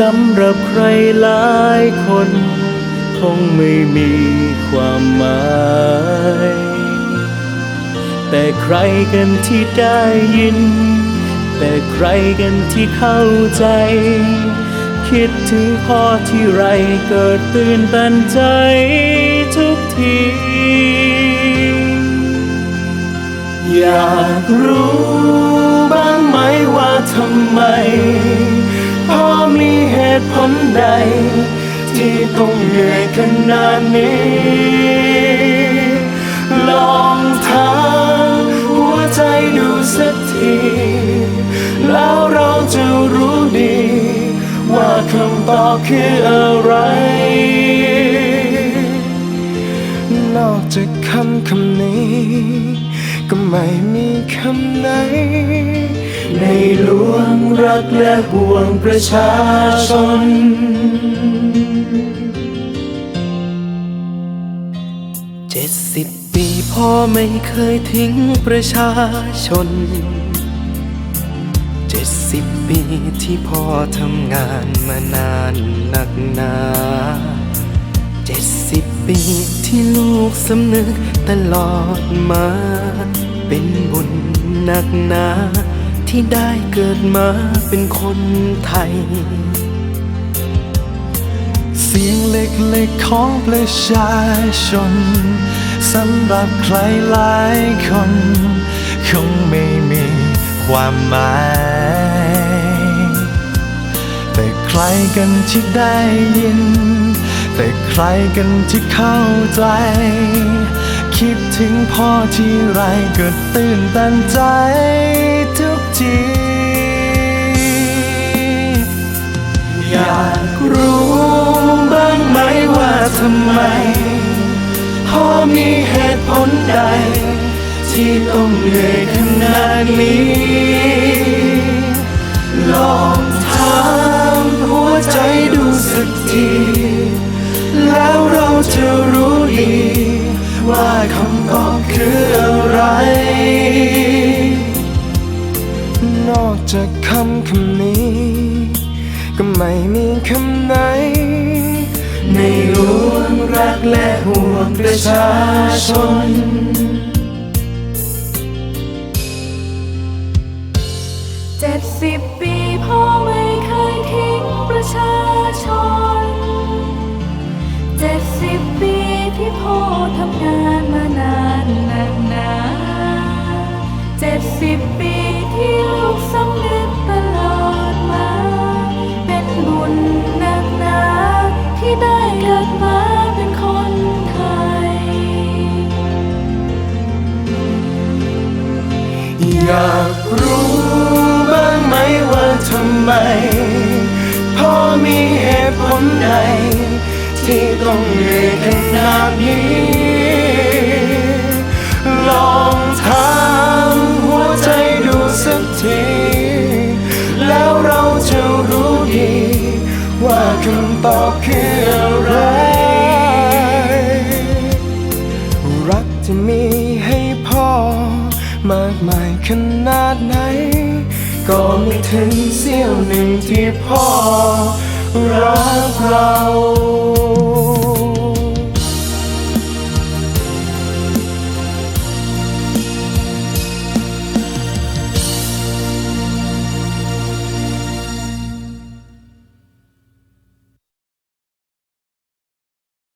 สำหรับใครหลายคน คงไม่มีความหมาย แต่ใครกันที่ได้ยิน แต่ใครกันที่เข้าใจ คิดถึงพ่อที่ไรเกิดตื่นตันใจทุกที อยากรู้บ้างไหมว่าทำไม ตุผลใด ที่ต้องเหนื่อยขนาดนี้ ลองถามหัวใจดูสักที แล้วเราจะรู้ดี ว่าคำตอบคืออะไร นอกจากคำคำนี้ ก็ไม่มีคำไหนใน หลวงรักและห่วงประชาชน เจ็ดสิบปีพ่อไม่เคยทิ้งประชาชน เจ็ดสิบปีที่พ่อทำงานมานานหนักหนาเจ็ดสิบปีที่ลูกสำนึกตลอดมา เป็นบุญหนักหนา ที่ได้เกิดมาเป็นคนไทย เสียงเล็กๆของประชาชนสำหรับใครหลายคน คงไม่มีความหมาย แต่ใครกันที่ได้ยิน แต่ใครกันที่เข้าใจ คิดถึงพ่อที่ไรก็ตื่นตันใจทุก ทีอยากรู้บ้างไหมว่าทำไมพ่อมีเหตุผลใด ที่ต้องเหนื่อยขนาดนี้ ลองถามหัวใจดูสักที แล้วเราจะรู้ดี ว่าคำตอบคืออะไร จากคำคำนี้ ก็ไม่มีคำไหน ในหลวงรักและห่วงประชาชน เจ็ดสิบปีพ่อไม่เคยทิ้งประชาชน เจ็ดสิบปีที่พ่อทำงานมานานนานนาเจ็ดสิบปี อยากรู้บ้างไหมว่าทำไมพ่อมีเหตุผลใด ที่ต้องเหนื่อยขนาดนี้ ลองถามหัวใจดูสักที แล้วเราจะรู้ดี ว่าคำตอบคืออะไร รักที่มีให้พ่อ มากมายขนาดไหน ก็ไม่ถึงเสี้ยวหนึ่งที่พ่อรักเรา